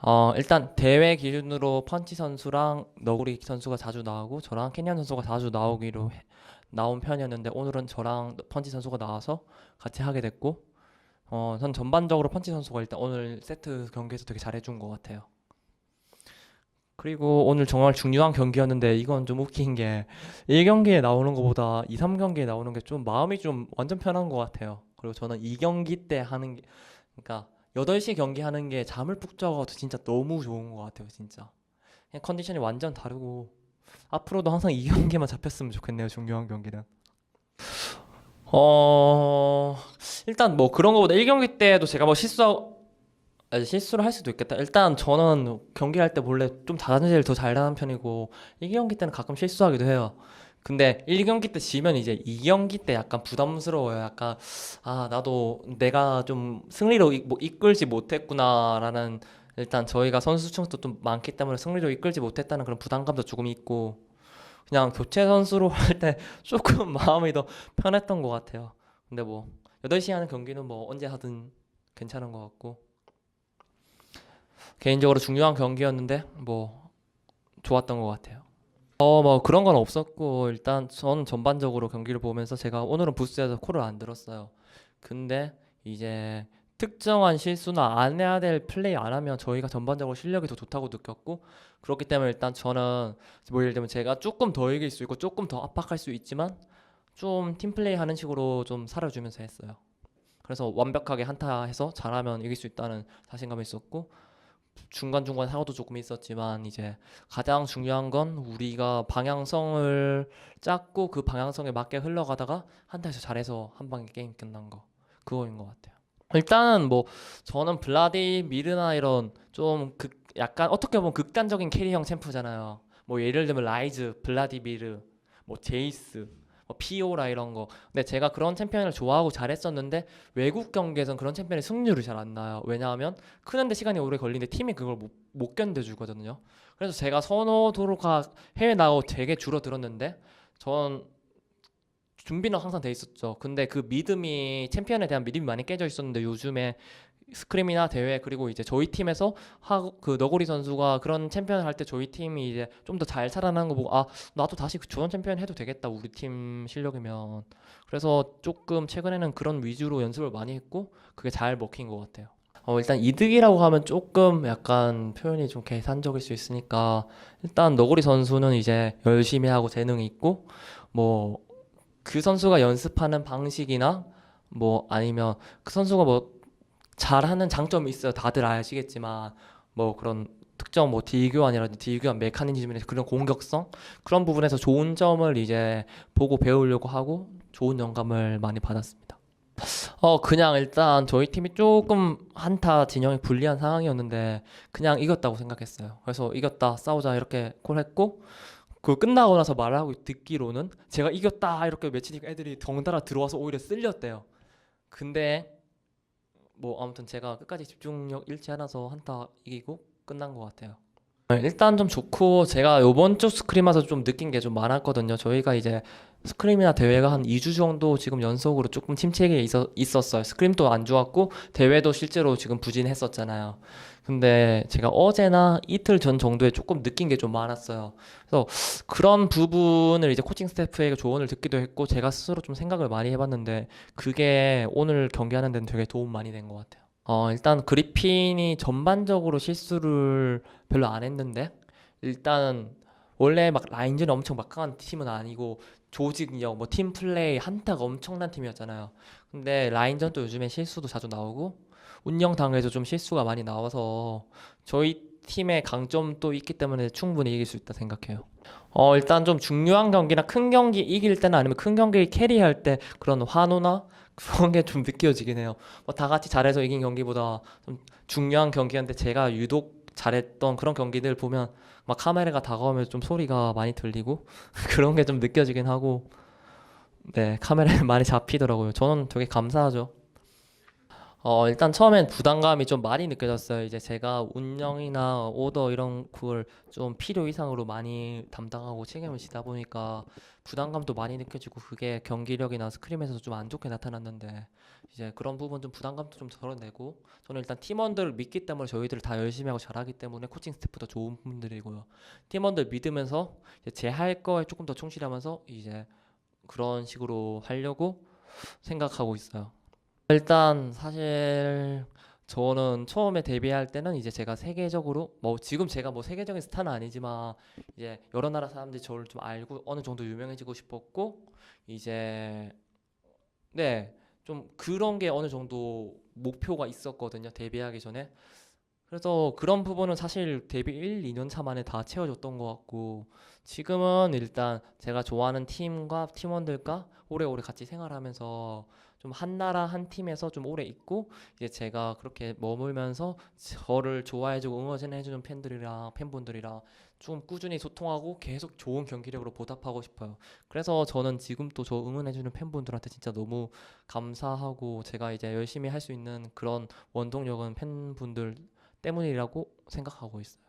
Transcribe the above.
어, 일단 대회 기준으로 펀치 선수랑 너구리 선수가 자주 나오고 저랑 캐니언 선수가 자주 나오기로 해- 나온 편이었는데 오늘은 저랑 펀치 선수가 나와서 같이 하게 됐고 어, 전 전반적으로 펀치 선수가 일단 오늘 세트 경기에서 되게 잘해준 것 같아요. 그리고 오늘 정말 중요한 경기였는데 이건 좀 웃긴 게 1경기에 나오는 것보다 2, 3경기에 나오는 게 좀 마음이 좀 완전 편한 것 같아요. 그리고 저는 2경기 때 하는 게 그러니까 8시 경기 하는 게 잠을 푹 자고 진짜 너무 좋은 것 같아요, 진짜. 그냥 컨디션이 완전 다르고 앞으로도 항상 2경기만 잡혔으면 좋겠네요, 중요한 경기는. 어, 일단 뭐 그런 거보다 1경기 때도 제가 뭐 실수 실수를 할 수도 있겠다. 일단 저는 경기할 때 원래 좀 자세를 더 잘하는 편이고 1경기 때는 가끔 실수하기도 해요. 근데 1경기 때 지면 이제 2경기 때 약간 부담스러워요. 약간 아 나도 내가 좀 승리로 이, 뭐 이끌지 못했구나라는 일단 저희가 선수층도 좀 많기 때문에 승리로 이끌지 못했다는 그런 부담감도 조금 있고 그냥 교체 선수로 할 때 조금 마음이 더 편했던 것 같아요. 근데 뭐 8시에 하는 경기는 뭐 언제 하든 괜찮은 것 같고 개인적으로 중요한 경기였는데 뭐 좋았던 것 같아요. 어 뭐 그런 건 없었고 일단 전 전반적으로 경기를 보면서 제가 오늘은 부스에서 콜을 안 들었어요. 근데 이제 특정한 실수나 안 해야 될 플레이 안 하면 저희가 전반적으로 실력이 더 좋다고 느꼈고 그렇기 때문에 일단 저는 뭐 예를 들면 제가 조금 더 이길 수 있고 조금 더 압박할 수 있지만 좀 팀플레이 하는 식으로 좀 살아주면서 했어요. 그래서 완벽하게 한타 해서 잘하면 이길 수 있다는 자신감이 있었고 중간중간 사고도 조금 있었지만 이제 가장 중요한 건 우리가 방향성을 짰고 그 방향성에 맞게 흘러가다가 한 타에서 잘해서 한 방에 게임 끝난 거 그거인 것 같아요. 일단은 뭐 저는 블라디 미르나 이런 좀 극 약간 어떻게 보면 극단적인 캐리형 챔프잖아요. 뭐 예를 들면 라이즈, 블라디 미르, 뭐 제이스, 뭐 피오라 이런 거. 근데 제가 그런 챔피언을 좋아하고 잘했었는데 외국 경기에선 그런 챔피언의 승률이 잘 안 나요. 왜냐하면 크는데 시간이 오래 걸리는데 팀이 그걸 못, 못 견뎌주거든요. 그래서 제가 선호도가 해외 나가고 되게 줄어들었는데 전 준비는 항상 돼 있었죠. 근데 그 믿음이 챔피언에 대한 믿음이 많이 깨져 있었는데 요즘에 스크림이나 대회 그리고 이제 저희 팀에서 하고 그 너구리 선수가 그런 챔피언을 할 때 저희 팀이 이제 좀 더 잘 살아나는 거 보고 아 나도 다시 그 저런 챔피언 해도 되겠다 우리 팀 실력이면 그래서 조금 최근에는 그런 위주로 연습을 많이 했고 그게 잘 먹힌 것 같아요. 어, 일단 이득이라고 하면 조금 약간 표현이 좀 계산적일 수 있으니까 일단 너구리 선수는 이제 열심히 하고 재능이 있고 뭐 그 선수가 연습하는 방식이나 뭐 아니면 그 선수가 뭐 잘하는 장점이 있어요. 다들 아시겠지만 뭐 그런 특정 뭐 딜교환이라든지 딜교환 메커니즘이나 그런 공격성 그런 부분에서 좋은 점을 이제 보고 배우려고 하고 좋은 영감을 많이 받았습니다. 어 그냥 일단 저희 팀이 조금 한타 진영이 불리한 상황이었는데 그냥 이겼다고 생각했어요. 그래서 이겼다 싸우자 이렇게 콜했고 그 끝나고 나서 말하고 듣기로는 제가 이겼다 이렇게 외치니까 애들이 덩달아 들어와서 오히려 쓸렸대요. 근데 뭐 아무튼 제가 끝까지 집중력 잃지 않아서 한타 이기고 끝난 것 같아요. 네, 일단 좀 좋고 제가 요번 주 스크림에서 좀 느낀 게 좀 많았거든요. 저희가 이제 스크림이나 대회가 한 2주 정도 지금 연속으로 조금 침체기에 있었어요. 스크림도 안 좋았고 대회도 실제로 지금 부진했었잖아요. 근데 제가 어제나 이틀 전 정도에 조금 느낀 게 좀 많았어요. 그래서 그런 부분을 이제 코칭 스태프에게 조언을 듣기도 했고 제가 스스로 좀 생각을 많이 해봤는데 그게 오늘 경기하는 데는 되게 도움 많이 된 것 같아요. 어, 일단 그리핀이 전반적으로 실수를 별로 안 했는데 일단 원래 막 라인전 엄청 막강한 팀은 아니고 조직력, 뭐 팀 플레이, 한타가 엄청난 팀이었잖아요. 근데 라인전 또 요즘에 실수도 자주 나오고 운영 당에서 좀 실수가 많이 나와서 저희 팀의 강점도 있기 때문에 충분히 이길 수 있다 생각해요. 어, 일단 좀 중요한 경기나 큰 경기 이길 때나 아니면 큰 경기 캐리할 때 그런 환호나 그런 게 좀 느껴지긴 해요. 뭐 다 같이 잘해서 이긴 경기보다 좀 중요한 경기였는데 제가 유독 잘했던 그런 경기들 보면 막 카메라가 다가오면 좀 소리가 많이 들리고 그런 게 좀 느껴지긴 하고 네, 카메라에 많이 잡히더라고요. 저는 되게 감사하죠. 어, 일단 처음엔 부담감이 좀 많이 느껴졌어요. 이제 제가 운영이나 오더 이런 걸 좀 필요 이상으로 많이 담당하고 책임을 지다 보니까 부담감도 많이 느껴지고 그게 경기력이나 스크림에서 좀 안 좋게 나타났는데 이제 그런 부분 좀 부담감도 좀 덜어내고 저는 일단 팀원들을 믿기 때문에 저희들 다 열심히 하고 잘하기 때문에 코칭 스태프도 좋은 분들이고요. 팀원들 믿으면서 제 할 거에 조금 더 충실하면서 이제 그런 식으로 하려고 생각하고 있어요. 일단 사실 저는 처음에 데뷔할 때는 이제 제가 세계적으로 뭐 지금 제가 뭐 세계적인 스타는 아니지만 이제 여러 나라 사람들이 저를 좀 알고 어느 정도 유명해지고 싶었고 이제 네 좀 그런 게 어느 정도 목표가 있었거든요 데뷔하기 전에 그래서 그런 부분은 사실 데뷔 1, 2년 차 만에 다 채워졌던 것 같고 지금은 일단 제가 좋아하는 팀과 팀원들과 오래오래 같이 생활하면서 좀 한 나라 한 팀에서 좀 오래 있고 이제 제가 그렇게 머물면서 저를 좋아해주고 응원해주는 팬들이랑 팬분들이랑 좀 꾸준히 소통하고 계속 좋은 경기력으로 보답하고 싶어요. 그래서 저는 지금 또저 응원해주는 팬분들한테 진짜 너무 감사하고 제가 이제 열심히 할 수 있는 그런 원동력은 팬분들 때문이라고 생각하고 있어요.